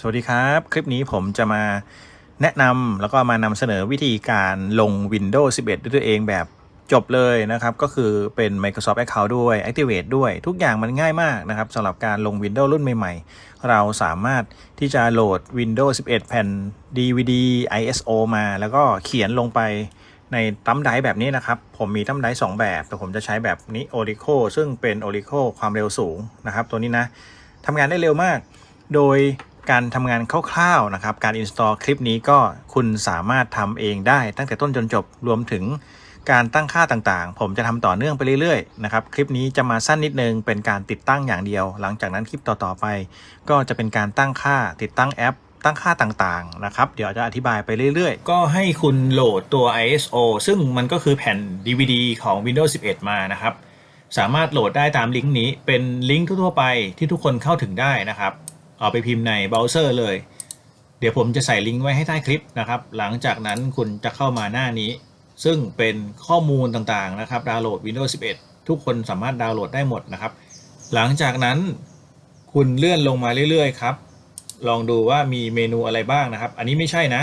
สวัสดีครับ คลิปนี้ผมจะมาแนะนำแล้วก็มานำเสนอวิธีการลง Windows 11 ด้วยตัวเองแบบจบเลยนะครับ ก็คือเป็น Microsoft Account ด้วย Activate ด้วย ทุกอย่างมันง่ายมากนะครับสำหรับการลง Windows รุ่นใหม่ ๆ เราสามารถที่จะโหลด Windows 11 แผ่น DVD ISO มา แล้วก็เขียนลงไปในตั้มไดร์แบบนี้นะครับ ผมมีตั้มไดร์สองแบบ แต่ผมจะใช้แบบนี้ Orico ซึ่งเป็น Orico ความเร็วสูงนะครับ ตัวนี้นะทำงานได้เร็วมาก โดย การทำงานคร่าวๆนะครับ การ install คลิปนี้ก็คุณสามารถทำเองได้ตั้งแต่ต้นจนจบรวมถึงการตั้งค่าต่างๆ ผมจะทำต่อเนื่องไปเรื่อยๆ นะครับ คลิปนี้จะมาสั้นนิดนึง เป็นการติดตั้งอย่างเดียว หลังจากนั้นคลิปต่อๆไป ก็จะเป็นการตั้งค่าติดตั้งแอป ตั้งค่าต่างๆ นะครับ เดี๋ยวจะอธิบายไปเรื่อยๆ ก็ให้คุณโหลดตัว ISO ซึ่งมันก็คือแผ่น DVD ของ Windows 11 มานะครับ สามารถโหลดได้ตามลิงก์นี้ เป็นลิงก์ทั่วๆไปที่ทุกคนเข้าถึงได้นะครับ เอาไปพิมพ์ในเบราว์เซอร์เลย เดี๋ยวผมจะใส่ลิงก์ไว้ให้ใต้คลิปนะครับ หลังจากนั้นคุณจะเข้ามาหน้านี้ ซึ่งเป็นข้อมูลต่างๆนะครับดาวน์โหลด Windows 11 ทุกคนสามารถดาวน์โหลดได้หมดนะครับ หลังจากนั้นคุณเลื่อนลงมาเรื่อยๆครับ ลองดูว่ามีเมนูอะไรบ้างนะครับ อันนี้ไม่ใช่นะ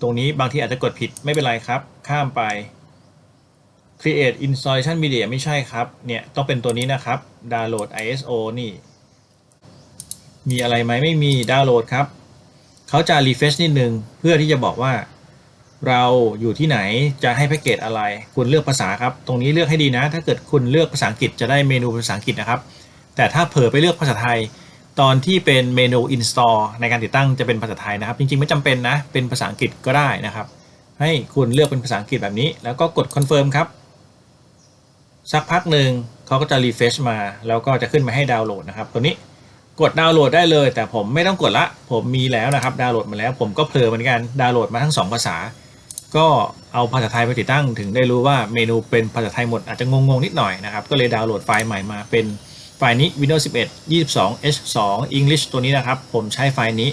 ตรงนี้บางทีอาจจะกดผิดไม่เป็นไรครับ ข้ามไป create installation media ไม่ใช่ครับ เนี่ยต้องเป็นตัวนี้นะครับ download ISO นี่ มีอะไรไหมไม่มีดาวน์โหลดครับ เขาจะ refresh นิดนึง เพื่อที่จะบอกว่า เราอยู่ที่ไหนจะให้แพ็กเกจอะไร คุณเลือกภาษาครับ ตรงนี้เลือกให้ดีนะ ถ้าเกิดคุณเลือกภาษาอังกฤษจะได้เมนูภาษาอังกฤษนะครับ แต่ถ้าเผลอไปเลือกภาษาไทย ตอนที่เป็นเมนู install ในการติดตั้งจะเป็นภาษาไทยนะครับ จริงๆไม่จำเป็นนะ เป็นภาษาอังกฤษก็ได้นะครับ ให้คุณเลือกเป็นภาษาอังกฤษแบบนี้ แล้วก็กด confirm ครับ สักพักหนึ่งเขาก็จะ refresh มา แล้วก็จะขึ้นมาให้ดาวน์โหลดนะครับ ตัวนี้ กดดาวน์โหลดได้เลย แต่ผมไม่ต้องกดละ ผมมีแล้วนะครับดาวน์โหลดมาแล้ว ผมก็เพลิเหมือนกันดาวน์โหลดมาทั้ง 2 ภาษา ก็เอาภาษาไทยไปติดตั้งถึงได้รู้ว่าเมนูเป็นภาษาไทยหมดอาจจะงงๆนิดหน่อยนะครับ ก็เลยดาวน์โหลดไฟล์ใหม่มาเป็นไฟล์นี้ Windows 11 22 H2 English ตัวนี้นะครับ ผมใช้ไฟล์นี้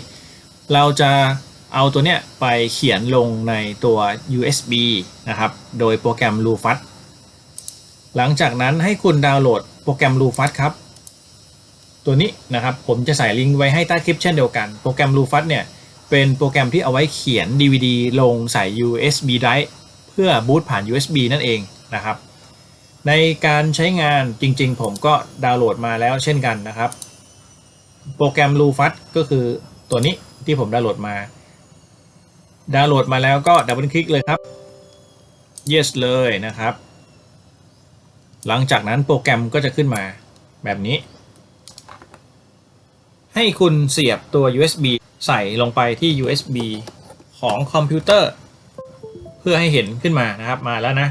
เราจะเอาตัวเนี้ยไปเขียนลงในตัว USB นะครับ โดยโปรแกรม Lufat หลังจากนั้นให้คุณดาวน์โหลดโปรแกรม Lufat ครับ ตัวนี้นะครับผมจะใส่ลิงก์ไว้ให้ใต้คลิปเช่นเดียวกัน โปรแกรม Lufat เนี่ยเป็นโปรแกรมที่เอาไว้เขียน DVD ลงใส่ USB drive เพื่อบูตผ่าน USB นั่นเองนะครับ ในการใช้งานจริงๆ ผมก็ดาวน์โหลดมาแล้วเช่นกันนะครับ โปรแกรม Lufat ก็คือตัวนี้ที่ผมดาวน์โหลดมา ดาวน์โหลดมาแล้วก็ดับเบิลคลิกเลยครับ yes เลยนะครับ หลังจากนั้นโปรแกรมก็จะขึ้นมาแบบนี้ ให้คุณเสียบตัว USB ใส่ลงไปที่ USB ของคอมพิวเตอร์ เพื่อให้เห็นขึ้นมานะครับมาแล้วนะ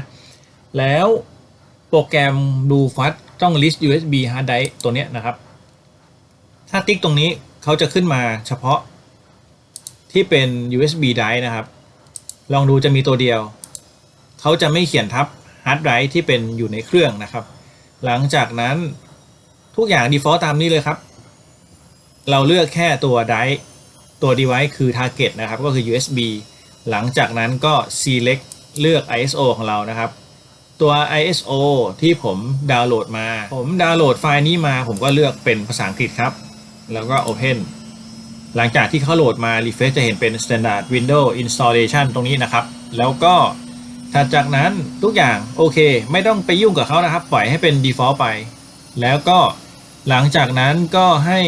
แล้วโปรแกรมดูฟัดต้อง list USB hard drive ตัวเนี้ยนะครับ ถ้าติ๊กตรงนี้เขาจะขึ้นมาเฉพาะที่เป็น USB drive นะครับ ลองดูจะมีตัวเดียว เขาจะไม่เขียนทับ hard drive ที่เป็นอยู่ในเครื่องนะครับ หลังจากนั้นทุกอย่าง default ตามนี้เลยครับ เราเลือกแค่ตัว drive ตัว device คือ target นะครับก็คือ USB หลังจากนั้นก็ select เลือก ISO ของเรานะครับ ตัว ISO ที่ผมดาวน์โหลดมา ผมดาวน์โหลดไฟล์นี้มา ผมก็เลือกเป็นภาษาอังกฤษครับ แล้วก็ Open หลังจากที่เขาโหลดมา refresh จะเห็นเป็น standard Windows installation ตรงนี้นะครับ แล้วก็ถัดจากนั้นทุกอย่างโอเค ไม่ต้องไปยุ่งกับเขานะครับ ปล่อยให้เป็น default ไป แล้วก็หลังจากนั้นก็ให้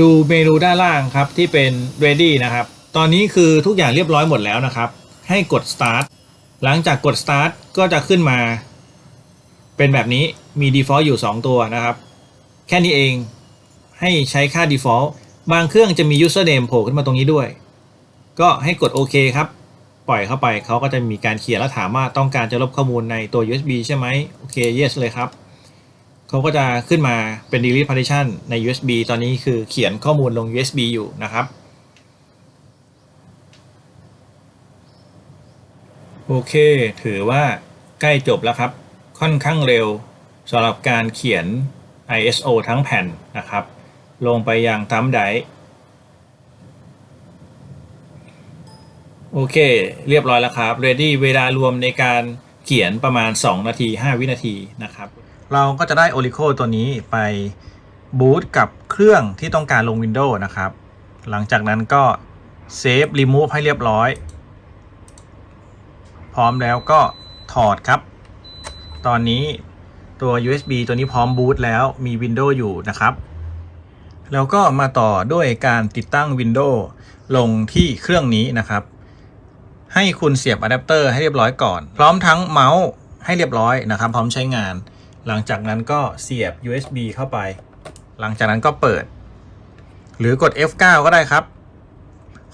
ดูเมนูด้านล่างครับที่เป็น ready นะครับ ตอนนี้คือทุกอย่างเรียบร้อยหมดแล้วนะครับ ให้กด start หลังจากกด start ก็จะขึ้นมา เป็นแบบนี้มี default อยู่ 2 ตัวนะครับ แค่นี้เองให้ใช้ค่า default บางเครื่องจะมี username โผล่ขึ้นมาตรงนี้ด้วย ก็ให้กดโอเคครับ ปล่อยเข้าไปเขาก็จะมีการเขียนแล้วถามว่าต้องการจะลบข้อมูลในตัว USB ใช่ไหมโอเค yes เลยครับ เขาก็จะขึ้นมาเป็น delete partition ใน USB ตอนนี้คือเขียนข้อมูลลง USB อยู่นะครับ โอเค ถือว่าใกล้จบแล้วครับ ค่อนข้างเร็วสำหรับการเขียน ISO ทั้งแผ่นนะครับ ลงไปยังทัมไดโอเค เรียบร้อยแล้วครับ ready เวลารวมในการเขียนประมาณ 2 นาที 5 วินาทีนะครับ เราก็จะได้ Orico ตัวนี้ไปบูตกับเครื่องที่ต้องการลง Windows นะครับ หลังจากนั้นก็เซฟรีมูฟให้เรียบร้อย พร้อมแล้วก็ถอดครับ ตอนนี้ตัว USB ตัวนี้พร้อมบูตแล้วมี Windows อยู่นะครับ แล้วก็มาต่อด้วยการติดตั้ง Windows ลงที่เครื่องนี้นะครับ ให้คุณเสียบอะแดปเตอร์ให้เรียบร้อยก่อน พร้อมทั้งเมาส์ให้เรียบร้อยนะครับ พร้อมใช้งาน หลังจากนั้นก็เสียบ USB เข้าไป หลังจากนั้นก็เปิด หรือกด F9 ก็ได้ครับ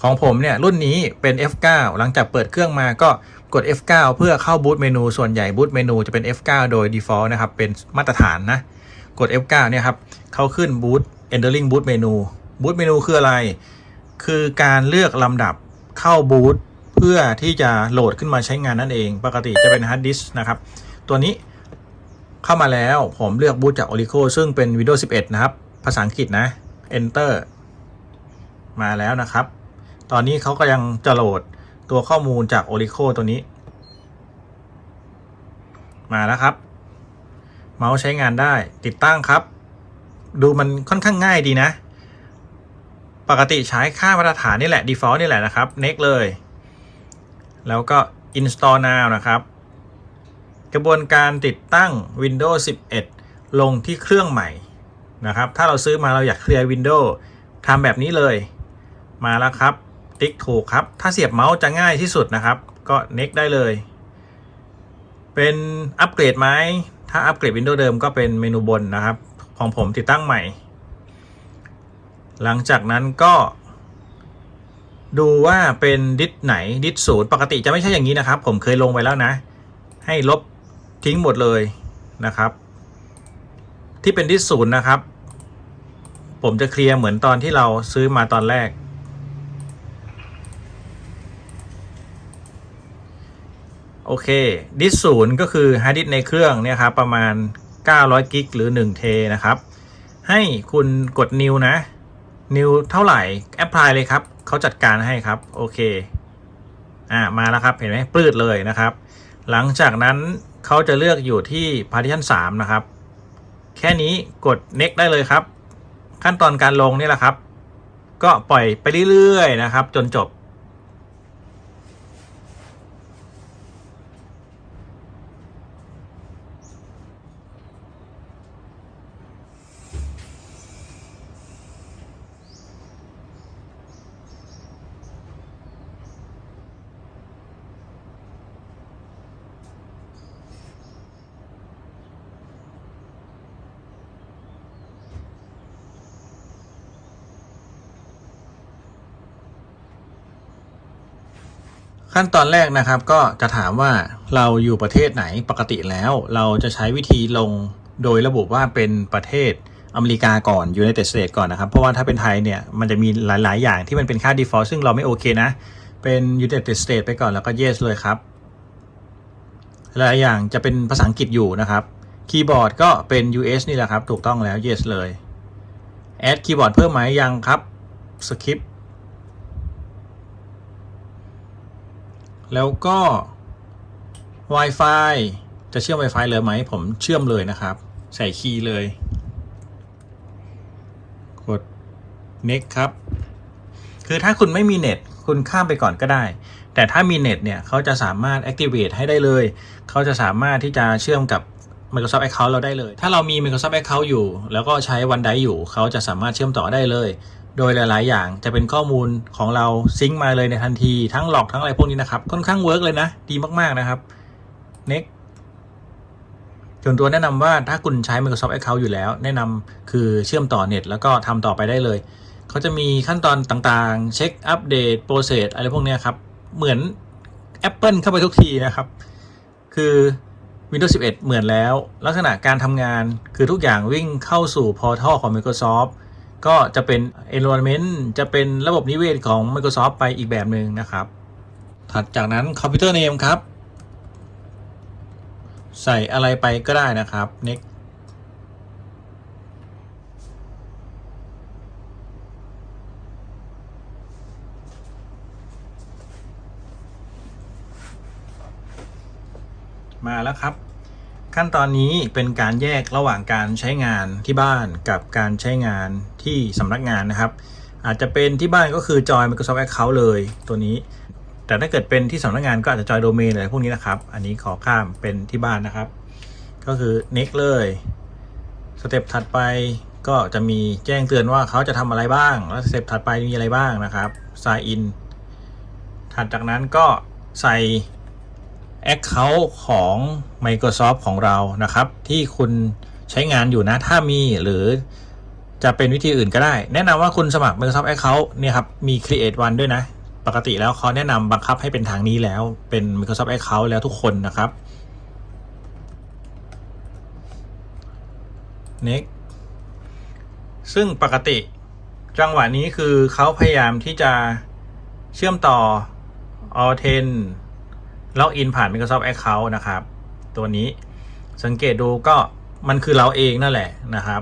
ของผมเนี่ยรุ่นนี้เป็น F9 หลังจากเปิดเครื่องมาก็กด F9 เพื่อเข้าบูตเมนู ส่วนใหญ่บูตเมนูจะเป็น F9 โดย default นะครับ เป็นมาตรฐานนะ กด F9 เนี่ยครับ เข้าขึ้น boot entering boot menu boot menu คืออะไร คือการเลือกลำดับเข้าบูตเพื่อที่จะโหลดขึ้นมาใช้งานนั่นเอง ปกติจะเป็น hard disk นะครับ ตัวนี้ เข้ามาแล้วผมเลือกบูตจาก o r a c l ซึ่งเป็น Windows 11 นะครับ ภาษาอังกฤษนะ enter มาแล้วนะครับ ตอนนี้เขาก็ยังจะโหลดตัวข้อมูลจาก o r a c l ตัวนี้ มาแล้วครับ เมาส์ใช้งานได้ติดตั้งครับ ดูมันค่อนข้างง่ายดีนะ ปกติใช้ค่ามาตรฐานนี่แหละ default นี่แหละนะครับ next เลย แล้วก็ install now นะครับ กระบวนการติดตั้ง Windows 11 ลงที่เครื่องใหม่นะครับ ถ้าเราซื้อมาเราอยากเคลียร์ Windows ทำแบบนี้เลย มาแล้วครับ ติ๊กถูกครับ ถ้าเสียบเมาส์จะง่ายที่สุดนะครับ ก็ next ได้เลย เป็นอัปเกรดไหมถ้าอัปเกรด Windows เดิมก็เป็นเมนูบนนะครับ ของผมติดตั้งใหม่ หลังจากนั้นก็ดูว่าเป็นดิสไหนดิสศูนย์ปกติจะไม่ใช่อย่างนี้นะครับ ผมเคยลงไปแล้วนะ ให้ลบ ทิ้งหมดเลยนะครับ ที่เป็นดิสศูนย์นะครับ ผมจะเคลียร์เหมือนตอนที่เราซื้อมาตอนแรก โอเค ดิสศูนย์ก็คือฮาร์ดดิสในเครื่องเนี่ยครับประมาณ 900 กิกหรือ 1 เทนะครับ ให้คุณกด new นะ new เท่าไหร่แอปพลายเลยครับเขาจัดการให้ครับ โอเค อ่ามาแล้วครับเห็นไหมปลื้ดเลยนะครับ หลังจากนั้น เขาจะเลือกอยู่ที่ partition 3 นะครับ แค่นี้กด next ได้เลยครับ ขั้นตอนการลงนี่แหละครับ ก็ปล่อยไปเรื่อยๆนะครับ จนจบ ขั้นตอนแรกนะครับก็จะถามว่าเราอยู่ประเทศไหนปกติแล้ว เราจะใช้วิธีลงโดยระบุว่าเป็นประเทศอเมริกาก่อน United States ก่อนนะครับ เพราะว่าถ้าเป็นไทยเนี่ยมันจะมีหลาย ๆ อย่างที่มันเป็นค่า default ซึ่งเราไม่โอเคนะ เป็น United States ไปก่อนแล้วก็ yes เลยครับหลายอย่างจะเป็นภาษาอังกฤษอยู่นะครับคีย์บอร์ดก็เป็น US นี่แหละครับ ถูกต้องแล้ว yes เลย add คีย์บอร์ดเพิ่มไหมยังครับ skip แล้วก็ Wi-Fi จะเชื่อม Wi-Fi เลยไหม ผมเชื่อมเลยนะครับ ใส่คีย์เลย กด next ครับ คือถ้าคุณไม่มีเน็ต คุณข้ามไปก่อนก็ได้ แต่ถ้ามีเน็ตเนี่ย เขาจะสามารถ activate ให้ได้เลย เขาจะสามารถที่จะเชื่อมกับ Microsoft Account เราได้เลย ถ้าเรามี Microsoft Account อยู่ แล้วก็ใช้ OneDrive อยู่ เขาจะสามารถเชื่อมต่อได้เลย โดยหลาย ๆ อย่างจะเป็นข้อมูลของเราซิงค์มาเลยในทันทีทั้งหลอกทั้งอะไรพวกนี้นะครับ ค่อนข้างเวิร์กเลยนะ ดีมาก ๆ นะครับ next ส่วนตัวแนะนำว่าถ้าคุณใช้ Microsoft Account อยู่แล้ว แนะนำคือเชื่อมต่อเน็ตแล้วก็ทำต่อไปได้เลย เขาจะมีขั้นตอนต่างๆ เช็คอัปเดตโปรเซสอะไรพวกนี้ครับ เหมือน Apple เข้าไปทุกทีนะครับ คือ Windows 11 เหมือนแล้ว ลักษณะการทำงานคือทุกอย่างวิ่งเข้าสู่พอร์ทัลของ Microsoft ก็จะเป็น environment จะเป็นระบบนิเวศของ Microsoft ไปอีกแบบหนึ่งนะครับ ถัดจากนั้นคอมพิวเตอร์เนมครับ ใส่อะไรไปก็ได้นะครับ next มาแล้วครับ ขั้นตอนนี้เป็นการแยกระหว่างการใช้งานที่บ้านกับการใช้งานที่สำนักงานนะครับ อาจจะเป็นที่บ้านก็คือจอย Microsoft Account เลยตัวนี้ แต่ถ้าเกิดเป็นที่สำนักงานก็อาจจะจอยโดเมนอะไรพวกนี้นะครับ อันนี้ขอข้ามเป็นที่บ้านนะครับ ก็คือ next เลยสเต็ปถัดไปก็จะมีแจ้งเตือนว่าเขาจะทำอะไรบ้าง แล้วสเต็ปถัดไปมีอะไรบ้างนะครับ sign in ถัดจากนั้นก็ใส่ Account ของ Microsoft ของเรานะครับ ที่คุณใช้งานอยู่นะถ้ามีหรือจะเป็นวิธีอื่นก็ได้ แนะนำว่าคุณสมัคร Microsoft Account เนี่ยครับมี Create One ด้วยนะ ปกติแล้วเขาแนะนำบังคับให้เป็นทางนี้แล้วเป็น Microsoft Account แล้วทุกคนนะครับ next ซึ่งปกติจังหวะนี้คือเขาพยายามที่จะเชื่อมต่อ all 10 ล็อกอินผ่าน Microsoft Account นะครับ ตัวนี้สังเกตดูก็มันคือเราเองนั่นแหละนะครับ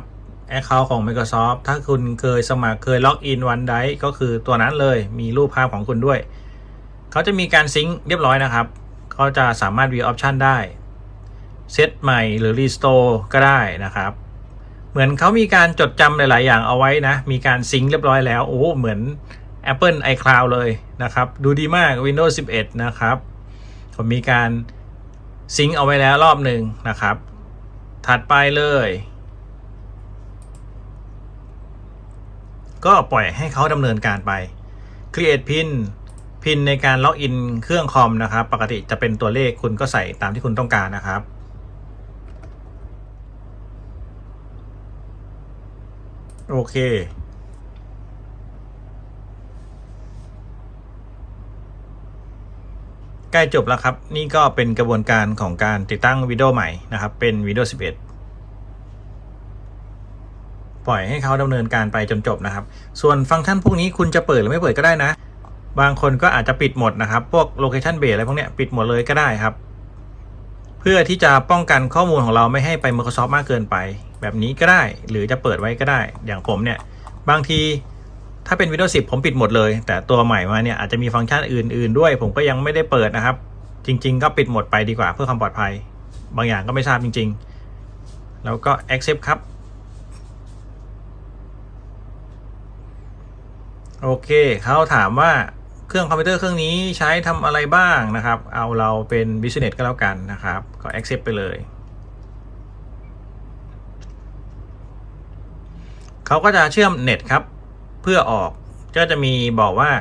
Account ของ Microsoft ถ้าคุณเคยสมัครเคยล็อกอินวันไดก็คือตัวนั้นเลยมีรูปภาพของคุณด้วย เขาจะมีการซิงค์เรียบร้อยนะครับ เขาจะสามารถ view option ได้เซตใหม่หรือ restore ก็ได้นะครับ เหมือนเขามีการจดจำหลาย ๆ อย่างเอาไว้นะ มีการซิงค์เรียบร้อยแล้ว โอ้เหมือน Apple iCloud เลยนะครับ ดูดีมาก Windows 11 นะครับ ผมมีการซิงค์เอาไว้แล้วรอบหนึ่งนะครับ ถัดไปเลย ก็ปล่อยให้เขาดำเนินการไป Create Pin พินในการล็อกอินเครื่องคอมนะครับ ปกติจะเป็นตัวเลขคุณก็ใส่ตามที่คุณต้องการนะครับ โอเค ใกล้จบแล้วครับ นี่ก็เป็นกระบวนการของการติดตั้งวิดีโอใหม่นะครับ เป็น Windows 11 ปล่อยให้เขาดำเนินการไปจนจบนะครับ ส่วนฟังก์ชันพวกนี้คุณจะเปิดหรือไม่เปิดก็ได้นะ บางคนก็อาจจะปิดหมดนะครับ พวก location base อะไรพวกเนี้ยปิดหมดเลยก็ได้ครับ เพื่อที่จะป้องกันข้อมูลของเราไม่ให้ไป Microsoft มากเกินไป แบบนี้ก็ได้ หรือจะเปิดไว้ก็ได้ อย่างผมเนี่ย บางที ถ้าเป็น Windows 10 ผมปิดหมดเลย แต่ตัวใหม่มาเนี่ยอาจจะมีฟังก์ชันอื่น ๆ ด้วย ผมก็ยังไม่ได้เปิดนะครับ จริง ๆ ก็ปิดหมดไปดีกว่าเพื่อความปลอดภัย บางอย่างก็ไม่ทราบจริง ๆ แล้วก็ accept ครับ โอเค เขาถามว่าเครื่องคอมพิวเตอร์เครื่องนี้ใช้ทำอะไรบ้างนะครับ เอาเราเป็น business ก็แล้วกันนะครับ ก็ accept ไปเลยเขาก็จะเชื่อมเน็ตครับ เพื่อออก ก็จะมีบอกว่า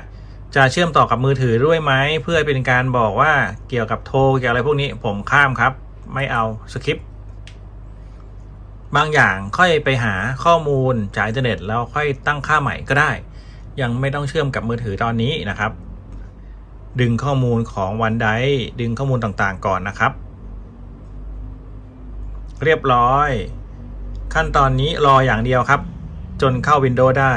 จะเชื่อมต่อกับมือถือด้วยไหมเพื่อเป็นการบอกว่าเกี่ยวกับโทรเกี่ยวอะไรพวกนี้ผมข้ามครับ ไม่เอาสคริปต์บางอย่างค่อยไปหาข้อมูลจากอินเทอร์เน็ตแล้วค่อยตั้งค่าใหม่ก็ได้ ยังไม่ต้องเชื่อมกับมือถือตอนนี้นะครับ ดึงข้อมูลของวันไดดึงข้อมูลต่างๆก่อนนะครับ เรียบร้อย ขั้นตอนนี้รออย่างเดียวครับ จนเข้า Windows ได้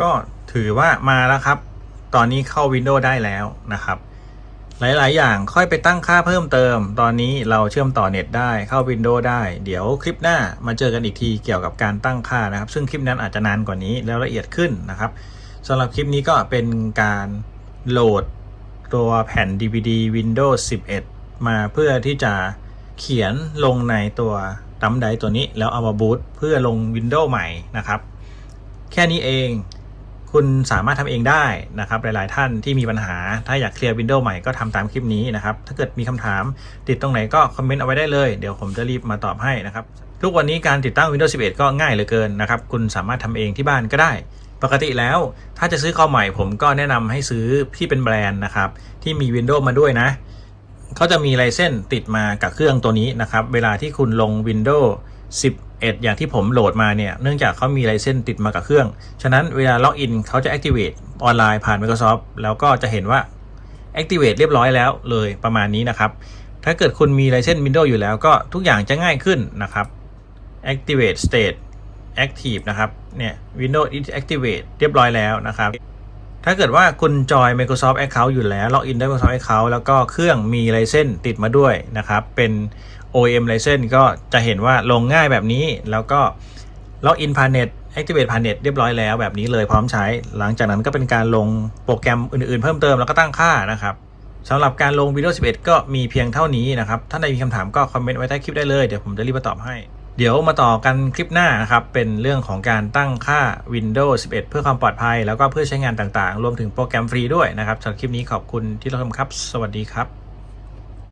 ก็ถือว่ามาแล้วครับ ตอนนี้เข้า Windows ได้แล้วนะครับ หลาย ๆ อย่างค่อยไปตั้งค่าเพิ่มเติม ตอนนี้เราเชื่อมต่อเน็ตได้เข้า Windows ได้ เดี๋ยวคลิปหน้ามาเจอกันอีกทีเกี่ยวกับการตั้งค่านะครับ ซึ่งคลิปนั้นอาจจะนานกว่านี้แล้วละเอียดขึ้นนะครับสำหรับคลิปนี้ก็เป็นการโหลดตัวแผ่น DVD Windows 11 มาเพื่อที่จะเขียนลงในตัวดัมไดตัวนี้แล้วเอามาบูตเพื่อลง Windows ใหม่นะครับ แค่นี้เอง คุณสามารถทำเองได้นะครับหลาย ๆ ท่านที่มีปัญหา ถ้าอยากเคลียร์ Windows ใหม่ก็ทำตามคลิปนี้นะครับ ถ้าเกิดมีคำถามติดตรงไหนก็คอมเมนต์เอาไว้ได้เลย เดี๋ยวผมจะรีบมาตอบให้นะครับ ทุกวันนี้การติดตั้ง Windows 11 ก็ง่ายเหลือเกินนะครับ คุณสามารถทำเองที่บ้านก็ได้ ปกติแล้ว ถ้าจะซื้อคอมใหม่ผมก็แนะนำให้ซื้อที่เป็นแบรนด์นะครับที่มี Windows มาด้วยนะ เขาจะมีไลเซนติดมากับเครื่องตัวนี้นะครับ เวลาที่คุณลง Windows 11 อย่างที่ผมโหลดมาเนี่ย เนื่องจากเขามีไลเซนติดมากับเครื่อง ฉะนั้นเวลาล็อกอินเขาจะ activate ออนไลน์ผ่าน Microsoft แล้วก็จะเห็นว่า activate เรียบร้อยแล้วเลยประมาณนี้นะครับ ถ้าเกิดคุณมีไลเซน Windows อยู่แล้วก็ทุกอย่างจะง่ายขึ้นนะครับ activate state active นะครับ เนี่ย Windows is activate เรียบร้อยแล้วนะครับ ถ้าเกิดว่าคุณจอย Microsoft Account อยู่แล้วล็อกอินด้วย Microsoft Account แล้วก็เครื่องมีไลเซนติดมาด้วยนะครับ เป็น OEM ไลเซนก็จะเห็นว่าลงง่ายแบบนี้ แล้วก็ล็อกอินผ่านเน็ต Activate ผ่านเน็ตเรียบร้อยแล้วแบบนี้เลยพร้อมใช้ หลังจากนั้นก็เป็นการลงโปรแกรมอื่นๆ เพิ่มเติมแล้วก็ตั้งค่านะครับสำหรับการลง Windows 11 ก็มีเพียงเท่านี้นะครับท่าใดมีคำถามก็คอมเมนต์ไว้ใต้คลิปได้เลย เดี๋ยวผมจะรีบมาตอบให้ เดี๋ยวมาต่อกันคลิปหน้านะครับ เป็นเรื่องของการตั้งค่า Windows 11 เพื่อความปลอดภัย แล้วก็เพื่อใช้งานต่างๆ รวมถึงโปรแกรมฟรีด้วยนะครับสำหรับคลิปนี้ขอบคุณที่รับชมครับ สวัสดีครับ